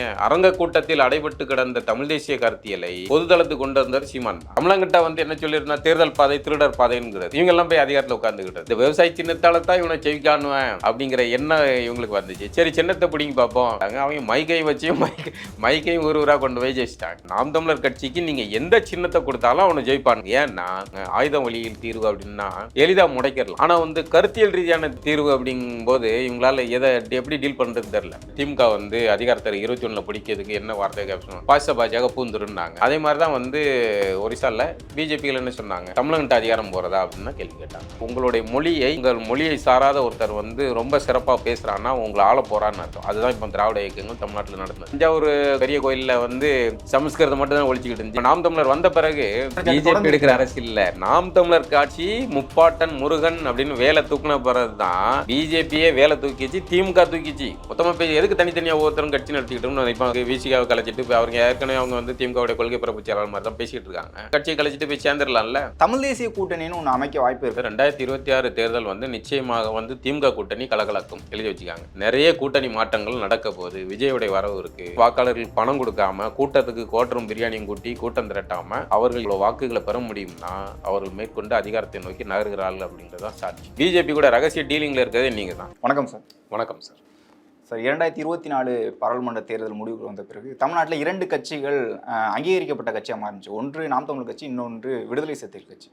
ஏன்? அரங்க கூட்டத்தில் அடைபட்டு கிடந்த தமிழ் தேசிய கருத்தியலை பொதுதளத்துக்கு கொண்டு வந்தார் சீமான். தமிழங்கிட்ட வந்து என்ன சொல்லியிருந்தா? தேர்தல் பாதை திருடர் பாதைங்கிறது. இவங்க எல்லாம் போய் அதிகாரத்தில் உட்காந்துக்கிட்டு இந்த விவசாய சின்னத்தால தான் இவனை செவிக்கானுவேன் அப்படிங்கிற எண்ணம் இவங்களுக்கு வந்துச்சு. சரி சின்னத்தை பிடிங்கி பார்ப்போம். அவங்க மைக்கையும் வச்சு மைக் மைக்கையும் ஒரு ஊரா கொண்டு போய் ஜெயிச்சிட்டாங்க. நாம் தமிழர் கட்சிக்கு நீங்க எந்த சின்னத்தை கொடுத்தாலும் அவனை ஜெயிப்பானுங்க ஏன்னா ஆயுதம் வழியில் தீர்வு அப்படின்னா எளிதா முடைக்கிறலாம் ஆனா வந்து கருத்தியல் ரீதியான தீர்வு அப்படிங்கும்போது இவங்களால எதை எப்படி டீல் பண்றது தெரியல. திமுக வந்து அதிகாரத்தில் இருபத்தி ஒண்ணுல பிடிக்கிறதுக்கு என்ன வார்த்தை கேப்ஷன் பாச பாஜக பூந்துருந்தாங்க அதே மாதிரி தான் வந்து ஒரிசால பிஜேபிகள் என்ன சொன்னாங்க? தமிழகன்ட்டு அதிகாரம் போறதா அப்படின்னு கேள்வி கேட்டாங்க. உங்களுடைய மொழியை உங்கள் மொழியை சாராத ஒருத்தர் வந்து ரொம்ப சிறப்பா பேசுறான்னா உங்களை ஆள போறான்னு அர்த்தம். அதுதான் இப்போ திராவிட இயக்கங்கள் தமிழ்நாட்டில் நடந்தது தஞ்சாவூர் பெரிய கோயில்ல வந்து சமஸ்கிருதம் மட்டும் தான் ஒழிச்சுக்கிட்டு இருந்துச்சு. நாம் தமிழர் வந்த பிறகு பிஜேபி எடுக்கிற அரசியல் இல்ல. நாம் தமிழர் காட்சி முப்பாட்டன் முருகன் அப்படின்னு வேலை தூக்குன பிறகு தான் பிஜேபியே வேலை தூக்கிச்சு திமுக தூக்கிச்சு. மொத்தமா போய் எதுக்கு தனித்தனியா ஒவ்வொருத்தரும் கட்சி நடத்திக்கிட்டோம்னு இப்போ விசிகாவை கலைச்சிட்டு இப்போ அவங்க ஏற்கனவே அவங்க வந்து திமுகவுடைய கொள்கை பரப்பு செயலாளர் மாதிரி தான் பேசிட்டு இருக்காங்க. கட்சியை கலைச்சிட்டு போய் சேர்ந்துடலாம்ல? தமிழ் தேசிய கூட்டணின்னு ஒன்று அமைக்க வாய்ப்பு இருக்கு. ரெண்டாயிரத்தி இருபத்தி ஆறு தேர்தல் வந்து நிச்சயமாக வந்து திமுக கூட்டணி கலகலக்கும் எழுதி வச்சுக்காங்க. நிறைய கூட்டணி மாற்றங்கள் நடக்க போகுது. விஜயோடைய வரவு இருக்கு. வாக்காளர்கள் பணம் கொடுக்காம கூட்டத்துக்கு கோட்டரும் பிரியாணியும் கூட்டி கூட்டம் திரட்டாம அவர்கள் இவ்வளவு வாக்குகளை பெற முடியும்னா அவர்கள் மேற்கொண்டு அதிகாரத்தை நோக்கி நகர்கிறார்கள் அப்படின்றது தான் சாட்சி. பிஜேபி கூட ரகசிய டீலிங்ல இருக்கிறதே நீங்க தான் வணக்கம் சார். வணக்கம் சார். சார் இரண்டாயிரத்தி இருபத்தி நாலு பாராளுமன்ற தேர்தல் முடிவுக்கு வந்த பிறகு தமிழ்நாட்டில் இரண்டு கட்சிகள் அங்கீகரிக்கப்பட்ட கட்சியாக மாறிச்சு. ஒன்று நாம் தமிழ் கட்சி இன்னொன்று விடுதலை சிறுத்தைகள் கட்சி.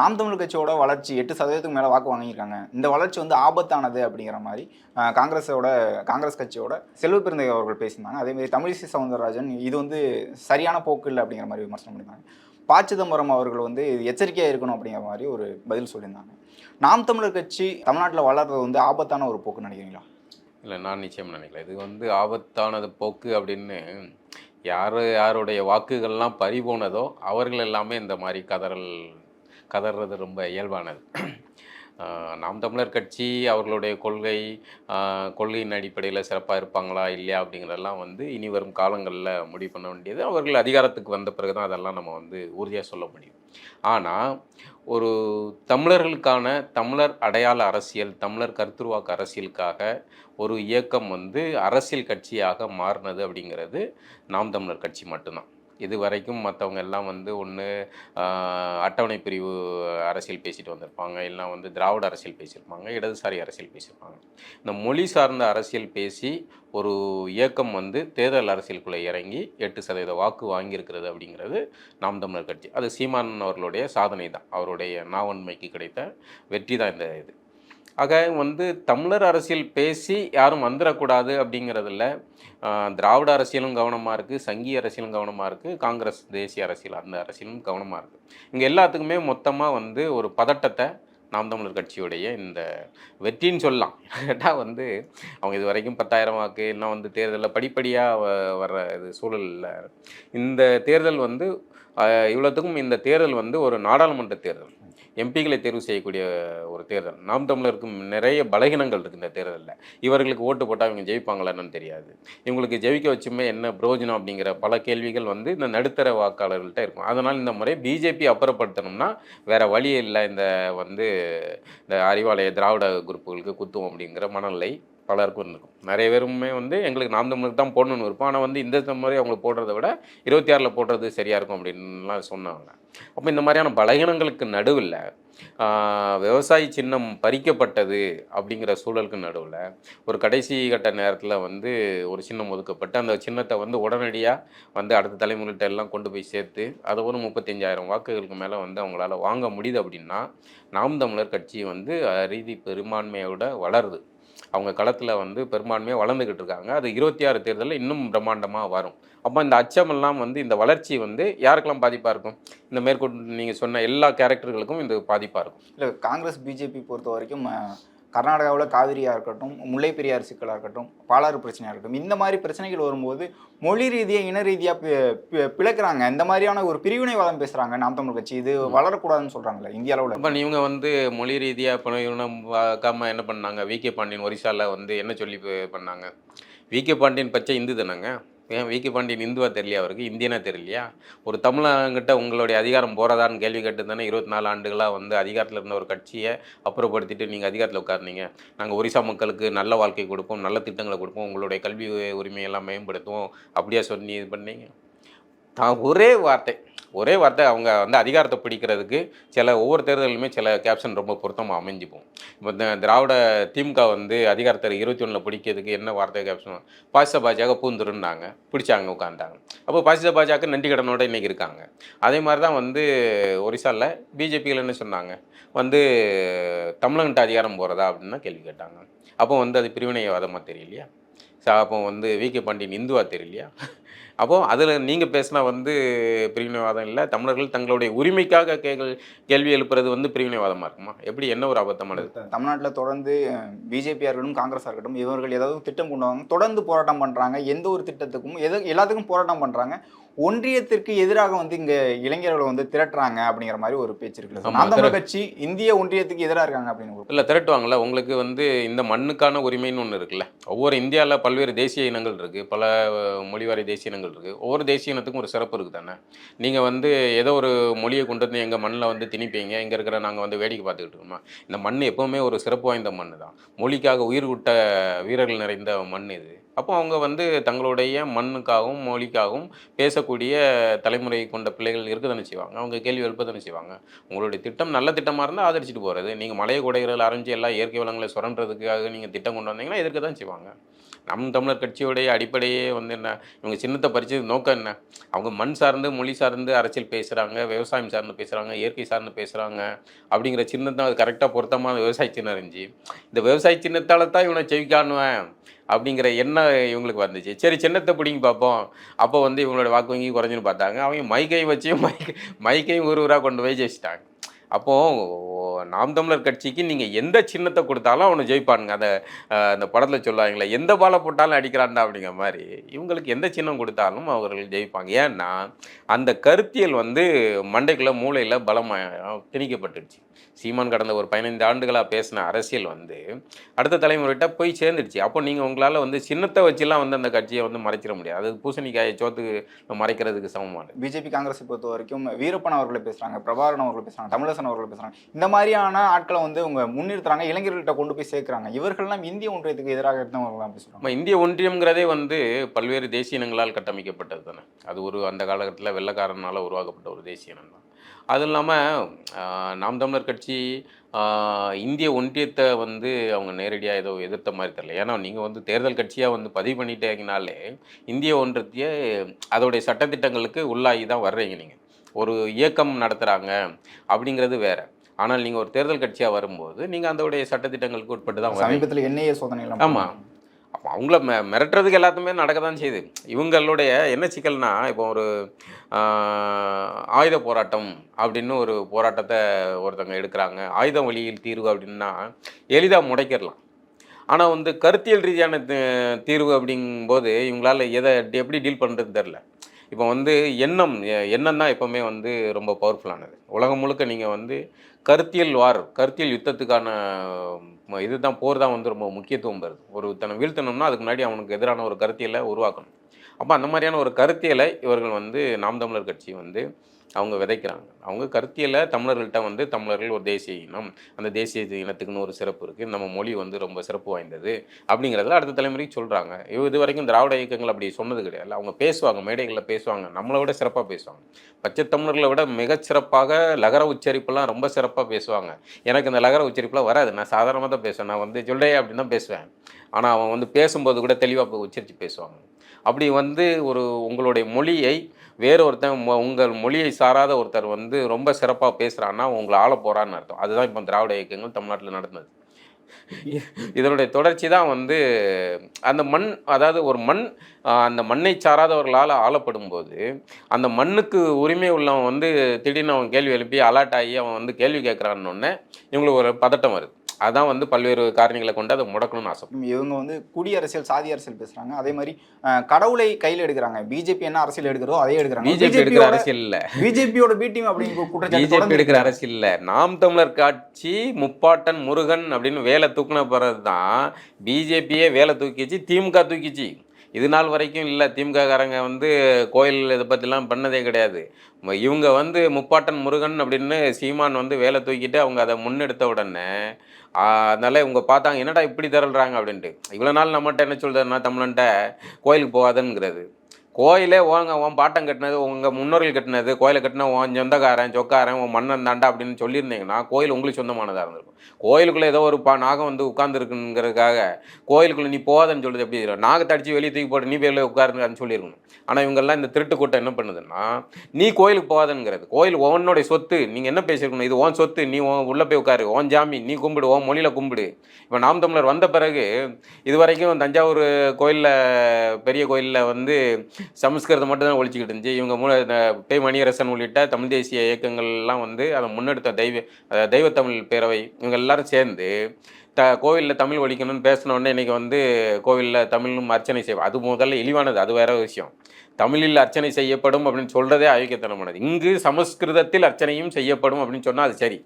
நாம் தமிழ் கட்சியோட வளர்ச்சி எட்டு சதவீதத்துக்கு மேலே வாக்கு வாங்கியிருக்காங்க. இந்த வளர்ச்சி வந்து ஆபத்தானது அப்படிங்கிற மாதிரி காங்கிரஸோட காங்கிரஸ் கட்சியோட செல்வ பிறந்தை அவர்கள் பேசியிருந்தாங்க. அதேமாதிரி தமிழிசை சவுந்தரராஜன் இது வந்து சரியான போக்கு இல்லை அப்படிங்கிற மாதிரி விமர்சனம் பண்ணியிருந்தாங்க. ப சிதம்பரம் அவர்கள் வந்து இது எச்சரிக்கையாக இருக்கணும் அப்படிங்கிற மாதிரி ஒரு பதில் சொல்லியிருந்தாங்க. நாம் தமிழர் கட்சி தமிழ்நாட்டில் வளர்றது வந்து ஆபத்தான ஒரு போக்குன்னு நினைக்கிறீங்களா? இல்லை நான் நிச்சயம் நினைக்கல. இது வந்து ஆபத்தானது போக்கு அப்படின்னு யார் யாருடைய வாக்குகள்லாம் பறி போனதோ அவர்கள் எல்லாமே இந்த மாதிரி கதறல் கதறது ரொம்ப இயல்பானது. நாம் தமிழர் கட்சி அவர்களுடைய கொள்கை கொள்கையின் அடிப்படையில் சிறப்பாக இருப்பாங்களா இல்லையா அப்படிங்கிறதெல்லாம் வந்து இனி வரும் காலங்களில் முடிவு பண்ண வேண்டியது. அவர்கள் அதிகாரத்துக்கு வந்த பிறகு தான் அதெல்லாம் நம்ம வந்து உறுதியாக சொல்ல முடியும். ஆனால் ஒரு தமிழர்களுக்கான தமிழர் அடையாள அரசியல் தமிழர் கருத்துருவாக்க அரசியலுக்காக ஒரு இயக்கம் வந்து அரசியல் கட்சியாக மாறினது அப்படிங்கிறது நாம் தமிழர் கட்சி மட்டும்தான். இது வரைக்கும் மற்றவங்க எல்லாம் வந்து ஒன்று அட்டவணை பிரிவு அரசியல் பேசிட்டு வந்திருப்பாங்க. இல்லை வந்து திராவிட அரசியல் பேசியிருப்பாங்க இடதுசாரி அரசியல் பேசியிருப்பாங்க. இந்த மொழி சார்ந்த அரசியல் பேசி ஒரு இயக்கம் வந்து தேர்தல் அரசியலுக்குள்ளே இறங்கி எட்டு சதவீத வாக்கு வாங்கியிருக்கிறது அப்படிங்கிறது நாம் தமிழர் கட்சி. அது சீமான் அவர்களுடைய சாதனை தான் அவருடைய நாவன்மைக்கு கிடைத்த வெற்றி தான் இந்த இது. ஆக வந்து தமிழர் அரசியல் பேசி யாரும் வந்துடக்கூடாது அப்படிங்கிறதுல திராவிட அரசியலும் கவனமாக இருக்குது சங்கிய அரசியலும் கவனமாக இருக்குது காங்கிரஸ் தேசிய அரசியல் அந்த அரசியலும் கவனமாக இருக்குது இங்கே எல்லாத்துக்குமே மொத்தமாக வந்து ஒரு பதட்டத்தை நாம் தமிழர் கட்சியுடைய இந்த வெற்றின்னு சொல்லலாம். கேட்டால் வந்து அவங்க இது வரைக்கும் பத்தாயிரம் வாக்கு இன்னும் வந்து தேர்தலில் படிப்படியாக வர்ற இது சூழலில் இந்த தேர்தல் வந்து இவ்வளோத்துக்கும் இந்த தேர்தல் வந்து ஒரு நாடாளுமன்ற தேர்தல். எம்பிகளை தேர்வு செய்யக்கூடிய ஒரு தேர்தல். நாம் தமிழருக்கும் நிறைய பலகீனங்கள் இருக்குது இந்த தேர்தலில். இவர்களுக்கு ஓட்டு போட்டால் இவங்க ஜெயிப்பாங்களான்னு தெரியாது. இவங்களுக்கு ஜெயிக்க வச்சுமே என்ன பிரயோஜனம் அப்படிங்கிற பல கேள்விகள் வந்து இந்த நடுத்தர வாக்காளர்கள்ட்ட இருக்கும். அதனால் இந்த முறை பிஜேபி அப்புறப்படுத்தணும்னா வேற வழி இல்லை. இந்த வந்து இந்த அறிவாலய திராவிட குரூப்புகளுக்கு குத்துவோம் அப்படிங்கிற மனநிலை பலருக்கும் இருக்கும் நிறைய பேருமே வந்து எங்களுக்கு நாம் தமிழுக்கு தான் போடணும்னு இருப்போம் ஆனால் வந்து இந்த முறை அவங்க போடுறத விட இருபத்தி ஆறில் போடுறது சரியாக இருக்கும் அப்படின்லாம் சொன்னாங்க. அப்போ இந்த மாதிரியான பலகீனங்களுக்கு நடுவில் விவசாயி சின்னம் பறிக்கப்பட்டது அப்படிங்கிற சூழலுக்கு நடுவில் ஒரு கடைசி கட்ட நேரத்தில் வந்து ஒரு சின்னம் ஒதுக்கப்பட்டு அந்த சின்னத்தை வந்து உடனடியாக வந்து அடுத்த தலைமுறைகிட்ட எல்லாம் கொண்டு போய் சேர்த்து அதை ஒரு முப்பத்தஞ்சாயிரம் வாக்குகளுக்கு மேலே வந்து அவங்களால வாங்க முடியுது அப்படின்னா நாம் தமிழர் கட்சி வந்து அரீதி பெரும்பான்மையோட வளருது. அவங்க களத்தில் வந்து பெரும்பான்மையாக வளர்ந்துக்கிட்டு இருக்காங்க. அது இருபத்தி ஆறு தேர்தலில் இன்னும் பிரம்மாண்டமாக வரும். அப்போ இந்த அச்சமெல்லாம் வந்து இந்த வளர்ச்சி வந்து யாருக்கெல்லாம் பாதிப்பாக இருக்கும்? இந்த மேற்கொண்டு நீங்கள் சொன்ன எல்லா கேரக்டர்களுக்கும் இது பாதிப்பாக இருக்கும். இல்லை காங்கிரஸ் பிஜேபி பொறுத்த வரைக்கும் கர்நாடகாவில் காவிரியாக இருக்கட்டும் முல்லை பெரியார் சிக்கலாக இருக்கட்டும் பாலாறு பிரச்சனையாக இருக்கட்டும் இந்த மாதிரி பிரச்சனைகள் வரும்போது மொழி ரீதியாக இன ரீதியாக பிளக்குறாங்க. இந்த மாதிரியான ஒரு பிரிவினைவாதம் பேசுகிறாங்க நாம் தமிழ் கட்சி. இது வளரக்கூடாதுன்னு சொல்கிறாங்களே இந்திய அளவில். இப்போ இவங்க வந்து மொழி ரீதியாக பார்க்காம என்ன பண்ணாங்க? வி கே பாண்டியன் ஒரிசாவில் வந்து என்ன சொல்லி பண்ணாங்க? வி கே பாண்டியன் பச்சை இந்து தானங்க? ஏன் விகே பாண்டியன் இந்துவா தெரியலையா அவருக்கு? இந்தியனா தெரியலையா? ஒரு தமிழங்கிட்ட உங்களுடைய அதிகாரம் போகிறதான்னு கேள்வி கேட்டு தானே இருபத்தி நாலு ஆண்டுகளாக வந்து அதிகாரத்தில் இருந்த ஒரு கட்சியை அப்புறப்படுத்திட்டு நீங்கள் அதிகாரத்தில் உட்கார்ந்தீங்க. நாங்கள் ஒரிசா மக்களுக்கு நல்ல வாழ்க்கை கொடுப்போம் நல்ல திட்டங்களை கொடுப்போம் உங்களுடைய கல்வி உரிமையெல்லாம் மேம்படுத்துவோம். அப்படியே சொல்லி இது பண்ணீங்க? தான் ஒரே வார்த்தை. ஒரே வார்த்தை அவங்க வந்து அதிகாரத்தை பிடிக்கிறதுக்கு சில ஒவ்வொரு தேர்தலுமே சில கேப்ஷன் ரொம்ப பொருத்தமாக அமைஞ்சுப்போம் இப்போ இந்த திராவிட திமுக வந்து அதிகாரத்தை இருபத்தி ஒன்றில் பிடிக்கிறதுக்கு என்ன வார்த்தை கேப்ஷன் பாசிச பாஜக பூந்துருன்னாங்க பிடிச்சாங்க உட்காந்தாங்க அப்போ பாசிச பாஜக நன்றி கடனோட இன்றைக்கி இருக்காங்க. அதே மாதிரி தான் வந்து ஒரிசாவில் பிஜேபியில் என்ன சொன்னாங்க? வந்து தமிழகன்ட்ட அதிகாரம் போகிறதா அப்படின்னு கேள்வி கேட்டாங்க. அப்போ வந்து அது பிரிவினைவாதமாக தெரியலையா? ச அப்போ வந்து வி கே பாண்டியன் இந்துவா தெரியலையா? அப்போ அதில் நீங்கள் பேசினா வந்து பிரிவினைவாதம் இல்லை. தமிழர்கள் தங்களுடைய உரிமைக்காக கேள்வி கேள்வி எழுப்புறது வந்து பிரிவினைவாதமாக இருக்குமா? எப்படி என்ன ஒரு அபத்தமானது தமிழ்நாட்டில் தொடர்ந்து பிஜேபியாக இருக்கட்டும் காங்கிரஸாக இருக்கட்டும் இவர்கள் ஏதாவது திட்டம் கொண்டு வாங்க தொடர்ந்து போராட்டம் பண்ணுறாங்க எந்த ஒரு திட்டத்துக்கும் எது எல்லாத்துக்கும் போராட்டம் பண்ணுறாங்க ஒன்றியத்திற்கு எதிராக வந்து இங்கே இளைஞர்களை வந்து திரட்டுறாங்க அப்படிங்கிற மாதிரி ஒரு பேச்சு இருக்குல்ல தமிழர் திரட்டு. கட்சி இந்திய ஒன்றியத்துக்கு எதிராக இருக்காங்க அப்படின்னு இல்லை திரட்டுவாங்கல்ல. உங்களுக்கு வந்து இந்த மண்ணுக்கான உரிமைன்னு ஒன்று இருக்குல்ல. ஒவ்வொரு இந்தியாவில் பல்வேறு தேசிய இனங்கள் இருக்குது பல மொழிவாரி தேசிய இனங்கள் இருக்குது ஒவ்வொரு தேசிய இனத்துக்கும் ஒரு சிறப்பு இருக்குது தானே? நீங்கள் வந்து ஏதோ ஒரு மொழியை கொண்டு வந்து எங்கள் மண்ணில் வந்து திணிப்பீங்க. இங்கே இருக்கிற நாங்கள் வந்து வேடிக்கை பார்த்துக்கிட்டு இருக்கோமா? இந்த மண் எப்போவுமே ஒரு சிறப்பு வாய்ந்த மண் தான். மொழிக்காக உயிர் விட்ட வீரர்கள் நிறைந்த மண் இது. அப்போ அவங்க வந்து தங்களுடைய மண்ணுக்காகவும் மொழிக்காகவும் பேசக்கூடிய தலைமுறை கொண்ட பிள்ளைகள் இருக்க தானே செய்வாங்க? அவங்க கேள்வி எழுப்ப தானே செய்வாங்க? உங்களுடைய திட்டம் நல்ல திட்டமாக இருந்தால் ஆதரிச்சிட்டு போகிறது நீங்கள் மலையை குடைகள் அரைஞ்சு எல்லா இயற்கை வளங்களை சுரண்டுறதுக்காக நீங்கள் திட்டம் கொண்டு வந்தீங்கன்னா எதிர்க்க தான் செய்வாங்க. நம் தமிழர் கட்சியோடைய அடிப்படையே வந்து என்ன? இவங்க சின்னத்தை பறிச்சது நோக்கம் என்ன? அவங்க மண் சார்ந்து மொழி சார்ந்து அரசியல் பேசுகிறாங்க விவசாயம் சார்ந்து பேசுகிறாங்க இயற்கை சார்ந்து பேசுகிறாங்க அப்படிங்கிற சின்னத்தை அது கரெக்டாக பொருத்தமான விவசாய சின்னம் இருந்துச்சு. இந்த விவசாய சின்னத்தால் தான் இவனை செவிக்காணுவேன் அப்படிங்கிற எண்ணம் இவங்களுக்கு வந்துச்சு. சரி சின்னத்தை பிடிங்கி பார்ப்போம். அப்போ வந்து இவங்களோட வாக்கு வங்கி குறைஞ்சுன்னு பார்த்தாங்க. அவங்க மைக்கையும் வச்சு மைக் மைக்கையும் ஒரு ஊராக கொண்டு போய் ஜெயிச்சிட்டாங்க. அப்போது நாம் தமிழர் கட்சிக்கு நீங்கள் எந்த சின்னத்தை கொடுத்தாலும் அவனை ஜெயிப்பானுங்க. அந்த அந்த படத்தில் சொல்லுவாங்களே எந்த பாலை போட்டாலும் அடிக்கிறான்டா அப்படிங்கிற மாதிரி. இவங்களுக்கு எந்த சின்னம் கொடுத்தாலும் அவர்கள் ஜெயிப்பாங்க. ஏன்னா அந்த கருத்தியல் வந்து மண்டைக்குள்ளே மூளையில் பலமாக திணிக்கப்பட்டுடுச்சு. சீமான் கடந்த ஒரு பதினைந்து ஆண்டுகளாக பேசின அரசியல் வந்து அடுத்த தலைமுறைகிட்ட போய் சேர்ந்துடுச்சு. அப்போ நீங்கள் உங்களால் வந்து சின்னத்தை வச்சுலாம் வந்து அந்த கட்சியை வந்து மறைச்சிட முடியாது. அது பூசணிக்காயை சோத்துக்கு மறைக்கிறதுக்கு சமமான பிஜேபி காங்கிரஸை பொறுத்த வரைக்கும் வீரப்பன் அவர்களை பேசுகிறாங்க பிரபாகரன் அவர்கள் தமிழக தமிழரசன் அவர்கள் பேசுறாங்க. இந்த மாதிரியான ஆட்களை வந்து அவங்க முன்னிறுத்துறாங்க இளைஞர்கள்ட்ட கொண்டு போய் சேர்க்குறாங்க. இவர்கள்லாம் இந்திய ஒன்றியத்துக்கு எதிராக இருந்தவர்கள் பேசுறாங்க நம்ம இந்திய ஒன்றியம்ங்கிறதே வந்து பல்வேறு தேசிய இனங்களால் கட்டமைக்கப்பட்டது தானே. அது ஒரு அந்த காலகட்டத்தில் வெள்ளைக்காரனால் உருவாக்கப்பட்ட ஒரு தேசிய இனம் தான். அதுவும் இல்லாமல் நாம் தமிழர் கட்சி இந்திய ஒன்றியத்தை வந்து அவங்க நேரடியாக ஏதோ எதிர்த்த மாதிரி தெரியல. ஏன்னா நீங்கள் வந்து தேர்தல் கட்சியாக வந்து பதிவு பண்ணிட்டீங்கனாலே இந்திய ஒன்றியத்தையே அதோடைய சட்டத்திட்டங்களுக்கு உள்ளாகி தான் வர்றீங்க நீங்கள் ஒரு இயக்கம் நடத்துகிறாங்க அப்படிங்கிறது வேற. ஆனால் நீங்கள் ஒரு தேர்தல் கட்சியாக வரும்போது நீங்கள் அதோடைய சட்டத்திட்டங்களுக்கு உட்பட்டு தான் சமீபத்தில் என்ஐஏ சோதனை எல்லாம் ஆமா. அப்போ அவங்கள மெ மிரட்டுறதுக்கு எல்லாத்துமே நடக்க தான் செய்யுது. இவங்களுடைய என்ன சிக்கல்னா இப்போ ஒரு ஆயுத போராட்டம் அப்படின்னு ஒரு போராட்டத்தை ஒருத்தவங்க எடுக்கிறாங்க. ஆயுத வழியில் தீர்வு அப்படின்னா எளிதாக முடைக்கிடலாம். ஆனால் வந்து கருத்தியல் ரீதியான தீர்வு அப்படிங்கும்போது இவங்களால எதை எப்படி டீல் பண்ணுறது தெரில இப்போ வந்து எண்ணம் எண்ணம் தான் எப்போவுமே வந்து ரொம்ப பவர்ஃபுல்லானது உலகம் முழுக்க நீங்கள் வந்து கருத்தியல் வார் கருத்தியல் யுத்தத்துக்கான இதுதான் போர் தான் வந்து ரொம்ப முக்கியத்துவம் வருது ஒரு தன்னை வீழ்த்தணும்னா அதுக்கு முன்னாடி அவனுக்கு எதிரான ஒரு கருத்தியலை உருவாக்கணும். அப்போ அந்த மாதிரியான ஒரு கருத்தியலை இவர்கள் வந்து நாம் தமிழர் கட்சி வந்து அவங்க விதைக்கிறாங்க. அவங்க கருத்தியில் தமிழர்கள்ட்ட வந்து தமிழர்கள் ஒரு தேசிய இனம். அந்த தேசிய இனத்துக்குன்னு ஒரு சிறப்பு இருக்குது நம்ம மொழி வந்து ரொம்ப சிறப்பு வாய்ந்தது அப்படிங்கிறதுல அடுத்த தலைமுறைக்கு சொல்கிறாங்க இது வரைக்கும் திராவிட இயக்கங்கள் அப்படி சொன்னது கிடையாது. அவங்க பேசுவாங்க மேடைகளில் பேசுவாங்க. நம்மளை விட சிறப்பாக பேசுவாங்க. பச்சை தமிழர்களை விட மிகச்சிறப்பாக லகர உச்சரிப்புலாம் ரொம்ப சிறப்பாக பேசுவாங்க. எனக்கு இந்த லகர உச்சரிப்புலாம் வராது. நான் சாதாரணமாக தான் பேசுவேன். நான் வந்து சொல்கிறேன் அப்படின்னு தான் பேசுவேன். ஆனால் அவன் வந்து பேசும்போது கூட தெளிவாக உச்சரித்து பேசுவாங்க. அப்படி வந்து ஒரு உங்களுடைய மொழியை வேறு ஒருத்தன் மொ- உங்கள் மொழியை சாராத ஒருத்தர் வந்து ரொம்ப சிறப்பாக பேசுகிறான்னா உங்களை ஆள போகிறான்னு அர்த்தம். அதுதான் இப்போ திராவிட இயக்கங்கள் தமிழ்நாட்டில் நடந்தது. இதனுடைய தொடர்ச்சி தான் வந்து அந்த மண் அதாவது ஒரு மண் அந்த மண்ணை சாராதவர்களால் ஆளப்படும் போது அந்த மண்ணுக்கு உரிமை உள்ளவன் வந்து திடீர்னு அவன் கேள்வி எழுப்பி அலாட் ஆகி அவன் வந்து கேள்வி கேட்குறான்னு இவங்களுக்கு ஒரு பதட்டம் வருது. அதான் வந்து பல்வேறு காரணிகளை கொண்டு அதை முடக்கணும்னு ஆசை இவங்க வந்து குடியரசியல் சாதி அரசியல் பேசுறாங்க. அதே மாதிரி கடவுளை கையில் எடுக்கிறாங்க. பிஜேபி என்ன அரசியல் எடுக்கிறதோ அதே எடுக்கிறாங்க. பிஜேபி எடுக்கிற அரசியல் இல்லை. பிஜேபியோட பி டீம் அப்படிங்கிற குற்றச்சாட்டு பிஜேபி எடுக்கிற அரசியல் இல்ல. நாம் தமிழர் கட்சி முப்பாட்டன் முருகன் அப்படின்னு வேலை தூக்குன பிறகு தான் பிஜேபியே வேலை தூக்கிச்சு திமுக தூக்கிச்சு. இது நாள் வரைக்கும் இல்லை திமுககாரங்க வந்து கோயில் இதை பற்றிலாம் பண்ணதே கிடையாது. இவங்க வந்து முப்பாட்டன் முருகன் அப்படின்னு சீமான் வந்து வேலை தூக்கிட்டு அவங்க அதை முன்னெடுத்த உடனே அதனால் இவங்க பார்த்தாங்க என்னடா இப்படி திரள்றாங்க அப்படின்ட்டு. இவ்வளோ நாள் நம்மகிட்ட என்ன சொல்கிறதுனா தமிழன்ட்ட கோயிலுக்கு போகாதங்கிறது கோயிலே ஓங்க உன் பாட்டம் கட்டினது உங்கள் முன்னோர்கள் கட்டினது கோயிலை கட்டின உன் சொந்தக்காரன் சொக்காரன் உன் மன்னன் தாண்டா அப்படின்னு சொல்லியிருந்தீங்கன்னா கோயில் உங்களுக்கு சொந்தமானதாக இருந்திருக்கும். கோயிலுக்குள்ளே ஏதோ ஒரு பா நாகம் வந்து உட்காந்துருக்குங்கிறதுக்காக கோயிலுக்குள்ளே நீ போகாதன்னு சொல்லுது எப்படி? தெரியும்? நாகத்தை அடித்து வெளியே தூக்கி போட்டு நீ வெளியே உட்காருன்னு சொல்லியிருக்கணும். ஆனால் இவங்கெல்லாம் இந்த திருட்டு கூட்டம் என்ன பண்ணுதுன்னா நீ கோயிலுக்கு போகாதுங்கிறது. கோயில் உன்னுடைய சொத்து. நீங்கள் என்ன பேசியிருக்கணும்? இது உன் சொத்து. நீ உன் உள்ளே போய் உட்காரு. உன் ஜாமி நீ கும்பிடு. உன் மொழியில் கும்பிடு. இப்போ நாம் தமிழர் வந்த பிறகு இது வரைக்கும் தஞ்சாவூர் கோயிலில் பெரிய கோயிலில் வந்து சமஸ்கிருதம் மட்டும் தான் ஒழிச்சிக்கிட்டு இருந்துச்சு. இவங்க மூல இந்த பே மணியரசன் உள்ளிட்ட தமிழ் தேசிய இயக்கங்கள்லாம் வந்து அதை முன்னெடுத்த தெய்வ தெய்வத்தமிழ் பேரவை இவங்க எல்லாரும் சேர்ந்து த கோவிலில் தமிழ் ஒழிக்கணும்னு பேசினோடனே இன்றைக்கி வந்து கோவிலில் தமிழும் அர்ச்சனை செய்வோம் அது முதல்ல இழிவானது அது வேற விஷயம். தமிழில் அர்ச்சனை செய்யப்படும் அப்படின்னு சொல்கிறதே அயோக்கியத்தனமானது இங்கு சமஸ்கிருதத்தில் அர்ச்சனையும் செய்யப்படும் அப்படின்னு சொன்னால் அது சரி.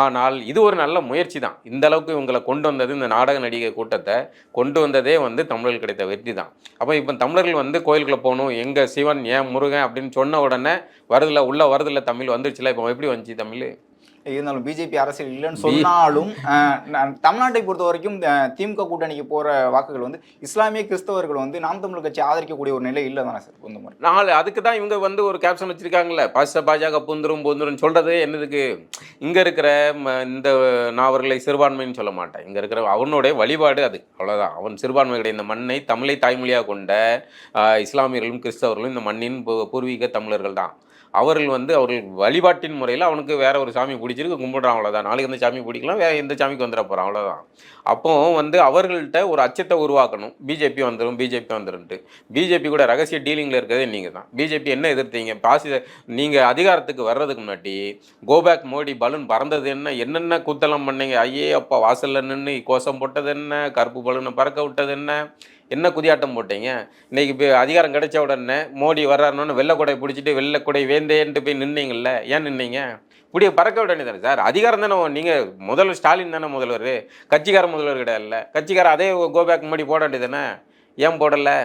ஆனால் இது ஒரு நல்ல முயற்சி தான். இந்த அளவுக்கு இவங்களை கொண்டு வந்தது இந்த நாடக நடிகை கூட்டத்தை கொண்டு வந்ததே வந்து தமிழர்கள் கிடைத்த வெற்றி தான். அப்போ இப்போ தமிழர்கள் வந்து கோயிலுக்குள்ளே போகணும். எங்கள் சிவன் ஏன் முருகன் அப்படின்னு சொன்ன உடனே வருதில்ல உள்ள வருதில்ல தமிழ் வந்துருச்சுல இப்போ எப்படி வந்துச்சு தமிழ்? இருந்தாலும் பிஜேபி அரசியல் இல்லைன்னு சொன்னாலும் தமிழ்நாட்டை பொறுத்த வரைக்கும் திமுக கூட்டணிக்கு போற வாக்குகள் வந்து இஸ்லாமிய கிறிஸ்தவர்கள் வந்து நாம் தமிழர் கட்சி ஆதரிக்கக்கூடிய ஒரு நிலை இல்லை தானே சார் இந்த மாதிரி நாலு அதுக்கு தான் இவங்க வந்து ஒரு கேப்ஷன் வச்சிருக்காங்கல்ல பாச பாஜக புந்துரும் புந்துரும் சொல்றது என்னதுக்கு? இங்க இருக்கிற இந்த நான் அவர்களை சிறுபான்மைன்னு சொல்ல மாட்டேன். இங்க இருக்கிற அவனுடைய வழிபாடு அது அவ்வளவுதான். அவன் சிறுபான்மை கிடையாது. இந்த மண்ணை தமிழை தாய்மொழியாக கொண்ட இஸ்லாமியர்களும் கிறிஸ்தவர்களும் இந்த மண்ணின் பூர்வீக தமிழர்கள் தான். அவர்கள் வந்து அவர்கள் வழிபாட்டின் முறையில் அவனுக்கு வேற ஒரு சாமி பிடிச்சிருக்கு கும்பிடுறான் அவ்வளோதான் நாளைக்கு இந்த சாமி பிடிக்கலாம் வேற எந்த சாமிக்கு வந்துட போகிறான் அவ்வளோதான் அப்போ வந்து அவர்கள்ட்ட ஒரு அச்சத்தை உருவாக்கணும். பிஜேபி வந்துடும் பிஜேபி வந்துருன்ட்டு. பிஜேபி கூட ரகசிய டீலிங்கில் இருக்கிறதே நீங்கள் தான் பிஜேபி என்ன எதிர்த்தீங்க? பாசி நீங்கள் அதிகாரத்துக்கு வர்றதுக்கு முன்னாடி கோபேக் மோடி பலூன் பறந்தது என்ன? என்னென்ன குத்தலம் பண்ணீங்க? ஐயே அப்பா வாசலில் நின்று கோஷம் போட்டது என்ன? கருப்பு பலூனை பறக்க விட்டது என்ன? என்ன குதியாட்டம் போட்டீங்க? இன்னைக்கு இப்போ அதிகாரம் கிடைச்ச உடனே மோடி வர்றாருன்னு வெள்ளக்கொடை பிடிச்சிட்டு வெள்ளக்கொடை வேந்தேன்ட்டு போய் நின்னீங்கல்ல ஏன் நின்னீங்க? இப்படியே பறக்க விட வேண்டியதானே சார்? அதிகாரம் தானே நீங்கள் முதல்வர் ஸ்டாலின் தானே முதல்வர். கட்சிக்கார முதல்வர் கிடையாதுல்ல கட்சிக்கார அதே கோபேக் மோடி போட வேண்டியதானே ஏன் போடலை?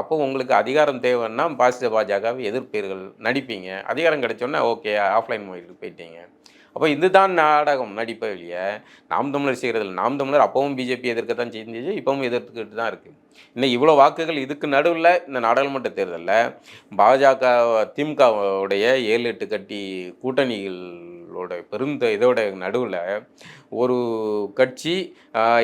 அப்போ உங்களுக்கு அதிகாரம் தேவைன்னா பாசிட்டிவ் பாஜகவை எதிர்ப்பீர்கள் நடிப்பீங்க. அதிகாரம் கிடைச்சோன்னே ஓகே ஆஃப்லைன் மொழிக்கு போயிட்டீங்க. அப்போ இதுதான் நாடகம் நடிப்பை வெளிய. நாம் தமிழர் செய்கிறதில்ல. நாம் தமிழர் அப்பவும் பிஜேபி எதிர்க்க தான் செஞ்சிச்சு இப்பவும் எதிர்த்துக்கிட்டு தான் இருக்குது இன்னும் இவ்வளோ வாக்குகள் இதுக்கு நடுவில் இந்த நாடாளுமன்ற தேர்தலில் பாஜக திமுகவுடைய ஏழு எட்டு கட்டி கூட்டணிகள் அவர்களோட பெருந்த இதோட நடுவில் ஒரு கட்சி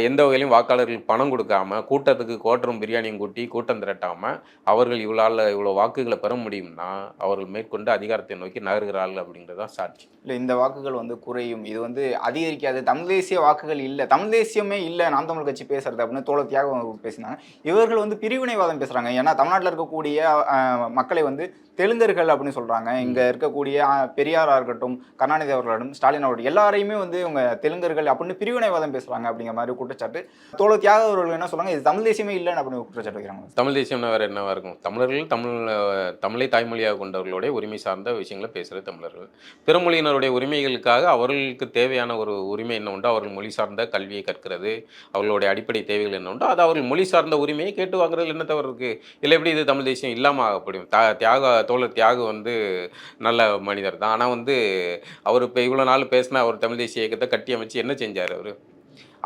எந்த வகையிலும் வாக்காளர்களுக்கு பணம் கொடுக்காம கூட்டத்துக்கு கோட்டரும் பிரியாணியும் கூட்டி கூட்டம் திரட்டாமல் அவர்கள் இவ்வளோ இவ்வளோ வாக்குகளை பெற முடியும்னா அவர்கள் மேற்கொண்டு அதிகாரத்தை நோக்கி நகர்கிறார்கள் அப்படிங்கிறது தான் சாட்சி. இல்லை இந்த வாக்குகள் வந்து குறையும். இது வந்து அதிகரிக்காது. தமிழ் தேசிய வாக்குகள் இல்லை. தமிழ் தேசியமே இல்லை. நாம் தமிழ் கட்சி பேசுறது அப்படின்னு தோழ தியாகம் பேசினாங்க. இவர்கள் வந்து பிரிவினைவாதம் பேசுகிறாங்க ஏன்னா தமிழ்நாட்டில் இருக்கக்கூடிய மக்களை வந்து தெலுங்கர்கள் அப்படின்னு சொல்கிறாங்க இங்கே இருக்கக்கூடிய பெரியாராக இருக்கட்டும் கருணாநிதி அவர்களும் ஸ்டாலின் அவர்கள் எல்லாரையுமே வந்து இவங்க தெலுங்கர்கள் அப்படின்னு பிரிவினைவாதம் பேசுறாங்க அப்படிங்கிற மாதிரி குற்றச்சாட்டு. தோழ தியாக அவர்கள் என்ன சொல்றாங்க? இது தமிழ் தேசியமே இல்லைன்னு அப்படின்னு குற்றச்சாட்டு வைக்கிறாங்க. தமிழ் தேசியம்னா வேறு என்னவா இருக்கும்? தமிழர்கள் தமிழ் தமிழை தாய்மொழியாக கொண்டவர்களுடைய உரிமை சார்ந்த விஷயங்களை பேசுகிற தமிழர்கள். பிற மொழியினருடைய உரிமைகளுக்காக அவர்களுக்கு தேவையான ஒரு உரிமை என்ன உண்டோ அவர்கள் மொழி சார்ந்த கல்வியை கற்கிறது அவர்களுடைய அடிப்படை தேவைகள் என்ன உண்டோ அது அவர்கள் மொழி சார்ந்த உரிமையை கேட்டு வாங்குறதுல என்ன தவறு இருக்குது இல்லை எப்படி இது தமிழ் தேசியம் இல்லாமல் ஆகப்படும்? தா தியாக தோழர் தியாகு வந்து நல்ல மனிதர் தான். ஆனால் வந்து அவர் இப்போ இவ்வளோ நாள் பேசினா அவர் தமிழ் தேசிய இயக்கத்தை கட்டி அமைச்சு என்ன செஞ்சார் அவர்?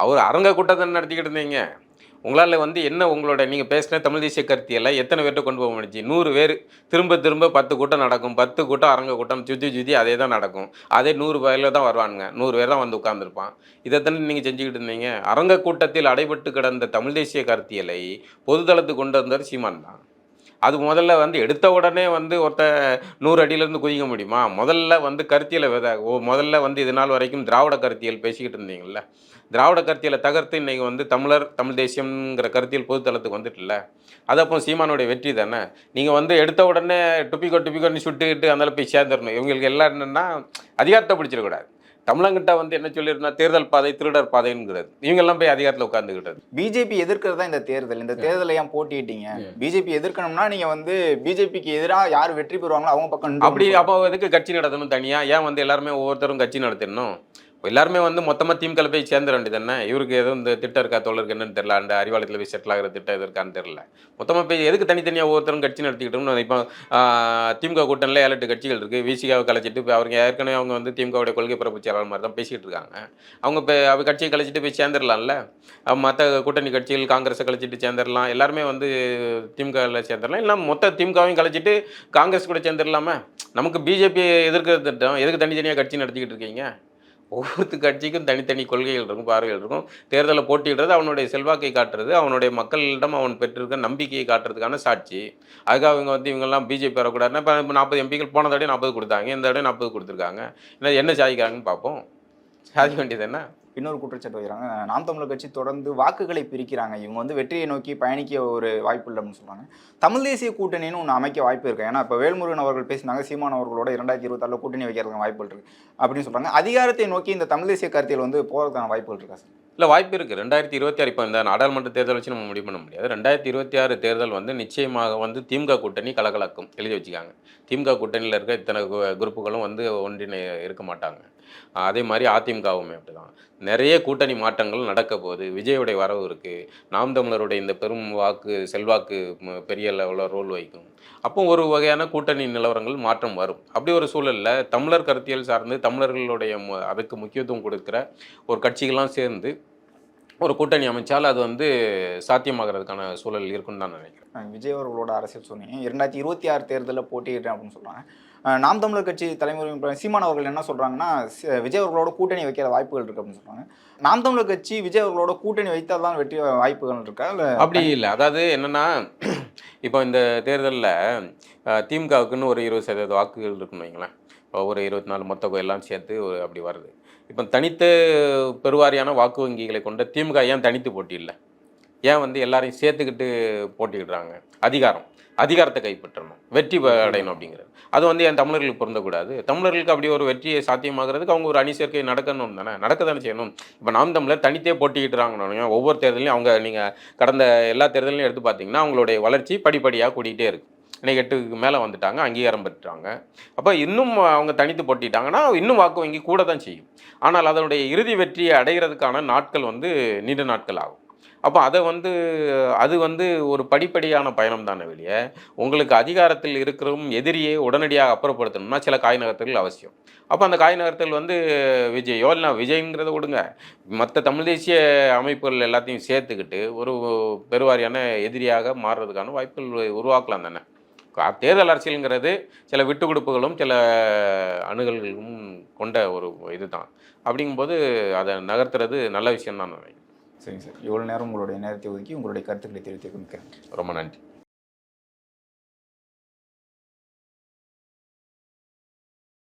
அவர் அரங்க கூட்டத்தை நடத்திக்கிட்டு இருந்தீங்க. உங்களால் வந்து என்ன உங்களோட நீங்கள் பேசின தமிழ் தேசிய கருத்தியெல்லாம் எத்தனை பேர்ட்ட கொண்டு போக முடிஞ்சு நூறு பேர் திரும்ப திரும்ப பத்து கூட்டம் நடக்கும். பத்து கூட்டம் அரங்க கூட்டம் சுற்றி சுற்றி அதே தான் நடக்கும். அதே நூறு பேரில் தான் வருவானுங்க. நூறு பேர் தான் வந்து உட்காந்துருப்பான் இதைத்தானே நீங்கள் செஞ்சுக்கிட்டு இருந்தீங்க. அரங்க கூட்டத்தில் அடைபட்டு கிடந்த தமிழ் தேசிய கருத்தியலை பொதுதளத்துக்கு கொண்டு வந்தவர் சீமான் தான். அது முதல்ல வந்து எடுத்த உடனே வந்து ஒருத்த நூறு அடியிலேருந்து குதிக்க முடியுமா? முதல்ல வந்து கருத்தியலை வித ஓ முதல்ல வந்து இது நாள் வரைக்கும் திராவிட கருத்தியல் பேசிக்கிட்டு இருந்தீங்கல்ல. திராவிட கருத்தியலை தகர்த்து இன்றைக்கி வந்து தமிழர் தமிழ் தேசியம்ங்கிற கருத்தியல் பொதுத்தளத்துக்கு வந்துட்டுல அது அப்போ சீமானுடைய வெற்றி தானே? நீங்கள் வந்து எடுத்த உடனே டுப்பிக்கோ டுப்பிக்கோன்னு சுட்டுக்கிட்டு அந்த போய் சேர்ந்துடணும். இவங்களுக்கு எல்லாம் என்னென்னா அதிகாரத்தை பிடிச்சிடக்கூடாது. தமிழங்கிட்ட வந்து என்ன சொல்லியிருந்தா தேர்தல் பாதை திருடர் பாதைங்கிறது. இவங்கெல்லாம் போய் அதிகாரத்தில் உட்காந்துக்கிட்டது பிஜேபி எதிர்க்கிறது தான் இந்த தேர்தல். இந்த தேர்தலை ஏன் போட்டிட்டீங்க? பிஜேபி எதிர்க்கணும்னா நீங்க வந்து பிஜேபிக்கு எதிராக யார் வெற்றி பெறுவாங்களோ அவங்க பக்கம் அப்படி. அப்போ எதுக்கு கட்சி நடத்தணும் தனியாக ஏன் வந்து எல்லாருமே ஒவ்வொருத்தரும் கட்சி நடத்தணும் இப்போ எல்லாருமே வந்து மொத்தமாக திமுகவில் போய் சேர்ந்துட வேண்டியது என்ன? இவருக்கு எதுவும் இந்த திட்டம் இருக்கா தோழருக்கு என்னன்னு தெரியல. அந்த அறிவாலயத்தில் போய் செட்டில் ஆகிற திட்டம் எது இருக்கான்னு தெரியல. மொத்தமாக போய் எதுக்கு தனித்தனியாக ஒவ்வொருத்தரும் கட்சி நடத்திக்கிட்டோம்னு இப்போ திமுக கூட்டணியில் ஏழு எட்டு கட்சிகள் இருக்குது விசிகாவை கலைச்சிட்டு இப்போ அவங்க ஏற்கனவே அவங்க வந்து திமுகவுடைய கொள்கை பரப்பு செயலாளர் மாதிரி தான் பேசிகிட்டு இருக்காங்க. அவங்க இப்போ அவ கட்சியை கழிச்சிட்டு போய் சேர்ந்துடலாம்ல? மற்ற கூட்டணி கட்சிகள் காங்கிரஸை கழிச்சிட்டு சேர்ந்துடலாம். எல்லாருமே வந்து திமுகவில் சேர்ந்துடலாம். இல்லை மொத்த திமுகவையும் கழிச்சிட்டு காங்கிரஸ் கூட சேர்ந்துடலாமா? நமக்கு பிஜேபி எதிர்க்கிற திட்டம். எதுக்கு தனித்தனியாக கட்சி நடத்திக்கிட்டு இருக்கீங்க? ஒவ்வொரு கட்சிக்கும் தனித்தனி கொள்கைகள் இருக்கும் பார்வைகள் இருக்கும். தேர்தலில் போட்டிடுறது அவனுடைய செல்வாக்கை காட்டுறது அவனுடைய மக்களிடம் அவன் பெற்றிருக்க நம்பிக்கையை காட்டுறதுக்கான சாட்சி. அதுக்காக அவங்க வந்து இவங்கெல்லாம் பிஜேபி வரக்கூடாதுன்னா இப்போ நாற்பது எம்பிக்கள் போன தடவை நாற்பது கொடுத்தாங்க இந்த தடவை நாற்பது கொடுத்துருக்காங்க. இல்லை என்ன சாதிக்கிறாங்கன்னு பார்ப்போம். சாதிக்க வேண்டியது என்ன? இன்னொரு குற்றச்சாட்டு வைக்கிறாங்க. நாம் தமிழர் கட்சி தொடர்ந்து வாக்குகளை பிரிக்கிறாங்க. இவங்க வந்து வெற்றியை நோக்கி பயணிக்க ஒரு வாய்ப்பு இல்லை அப்படின்னு சொல்றாங்க. தமிழ் தேசிய கூட்டணின்னு ஒன்று அமைக்க வாய்ப்பு இருக்கு. ஏன்னா இப்போ வேல்முருகன் அவர்கள் பேசினாங்க சீமான் அவர்களோட இரண்டாயிரத்தி இருபத்தாறில் கூட்டணி வைக்கிறதுக்கு வாய்ப்புகள் இருக்கு அப்படின்னு சொல்றாங்க. அதிகாரத்தை நோக்கி இந்த தமிழ் தேசிய கருத்தியல் வந்து போகிறதுக்கான வாய்ப்புகள் இருக்கா சார்? இல்லை வாய்ப்பு இருக்குது ரெண்டாயிரத்தி இருபத்தி ஆறு இப்போ இந்த நாடாளுமன்ற தேர்தல் வச்சு நம்ம முடிவு பண்ண முடியாது. ரெண்டாயிரத்தி இருபத்தி ஆறு தேர்தல் வந்து நிச்சயமாக வந்து திமுக கூட்டணி கலகலக்கும். எழுதி வச்சுக்காங்க. திமுக கூட்டணியில் இருக்க இத்தனை கு- குரூப்புகளும் வந்து ஒன்றிணை இருக்க மாட்டாங்க. அதே மாதிரி அதிமுகவுமே அப்படிதான். நிறைய கூட்டணி மாற்றங்கள் நடக்க போகுது. விஜயுடைய வரவு இருக்குது நாம் தமிழருடைய இந்த பெரும் வாக்கு செல்வாக்கு பெரிய லெவலில் ரோல் வகிக்கும். அப்போ ஒரு வகையான கூட்டணி நிலவரங்கள் மாற்றம் வரும். அப்படி ஒரு சூழலில் தமிழர் கருத்தியல் சார்ந்து தமிழர்களுடைய அதுக்கு முக்கியத்துவம் கொடுக்குற ஒரு கட்சிகள்லாம் சேர்ந்து ஒரு கூட்டணி அமைச்சால் அது வந்து சாத்தியமாகிறதுக்கான சூழல் இருக்குன்னு தான் நினைக்கிறேன். விஜய் அவர்களோட அரசியல் சொன்னீங்க இரண்டாயிரத்தி இருபத்தி ஆறு தேர்தலில் போட்டியிடுறேன் அப்படின்னு சொல்கிறாங்க நாம் தமிழர் கட்சி தலைமுறை சீமான் அவர்கள் என்ன சொல்கிறாங்கன்னா விஜய் அவர்களோட கூட்டணி வைக்கிற வாய்ப்புகள் இருக்கு அப்படின்னு சொல்கிறாங்க நாம் தமிழர் கட்சி விஜய் அவர்களோட கூட்டணி வைத்தால் தான் வெற்றி வாய்ப்புகள் இருக்கா? இல்லை அப்படி இல்லை. அதாவது என்னன்னா இப்போ இந்த தேர்தலில் திமுகவுக்குன்னு ஒரு இருபது சதவீத வாக்குகள் இருக்குன்னு வைங்களேன். ஒரு இருபத்தி நாலு மொத்த கொ- எல்லாம் சேர்த்து ஒரு அப்படி வருது. இப்போ தனித்து பெருவாரியான வாக்கு வங்கிகளை கொண்ட திமுக ஏன் தனித்து போட்டி இல்லை ஏன் வந்து எல்லாரையும் சேர்த்துக்கிட்டு போட்டிக்கிடுறாங்க அதிகாரம். அதிகாரத்தை கைப்பற்றணும். வெற்றி அடையணும் அப்படிங்கிறது. அது வந்து என் தமிழர்களுக்கு பொருந்தக்கூடாது. தமிழர்களுக்கு அப்படி ஒரு வெற்றியை சாத்தியமாகிறதுக்கு அவங்க ஒரு அணி சேர்க்கை நடக்கணும் தானே? நடக்க தானே செய்யணும்? இப்போ நாம் தமிழர் தனித்தே போட்டிக்கிட்டுறாங்கன்னு ஒவ்வொரு தேர்தலையும் அவங்க நீங்கள் கடந்த எல்லா தேர்தலையும் எடுத்து பார்த்தீங்கன்னா அவங்களுடைய வளர்ச்சி படிப்படியாக கூட்டிகிட்டே இருக்கு. இன்னைக்கு எட்டுக்கு மேலே வந்துட்டாங்க அங்கீகாரம் பெற்றாங்க. அப்போ இன்னும் அவங்க தனித்து போட்டிட்டாங்கன்னா இன்னும் வாக்கு வங்கி கூட தான் செய்யும். ஆனால் அதனுடைய இறுதி வெற்றியை அடைகிறதுக்கான நாட்கள் வந்து நீண்ட நாட்கள் ஆகும். அப்போ அதை வந்து அது வந்து ஒரு படிப்படியான பயணம் தானே வெளியே. உங்களுக்கு அதிகாரத்தில் இருக்கிறவும் எதிரியை உடனடியாக அப்புறப்படுத்தணும்னா சில காய் நகர்த்தல்கள் அவசியம். அப்போ அந்த காய் நகர்த்தல் வந்து விஜயோ இல்லை விஜய்ங்கிறத விடுங்க. மற்ற தமிழ் தேசிய அமைப்புகள் எல்லாத்தையும் சேர்த்துக்கிட்டு ஒரு பெருவாரியான எதிரியாக மாறுறதுக்கான வாய்ப்புகள் உருவாக்கலாம் தானே. தேர்தல் அரசியலுங்கிறது சில விட்டு கொடுப்புகளும் சில அணுகல்களும் கொண்ட ஒரு இதுதான். அப்படிங்கும்போது அதை நகர்த்துறது நல்ல விஷயம் தான் நினைக்கிறேன். சரிங்க சார். இவ்வளோ நேரம் உங்களுடைய நேரத்தை ஒதுக்கி உங்களுடைய கருத்துக்களை தெரிவித்து மிக்க ரொம்ப நன்றி.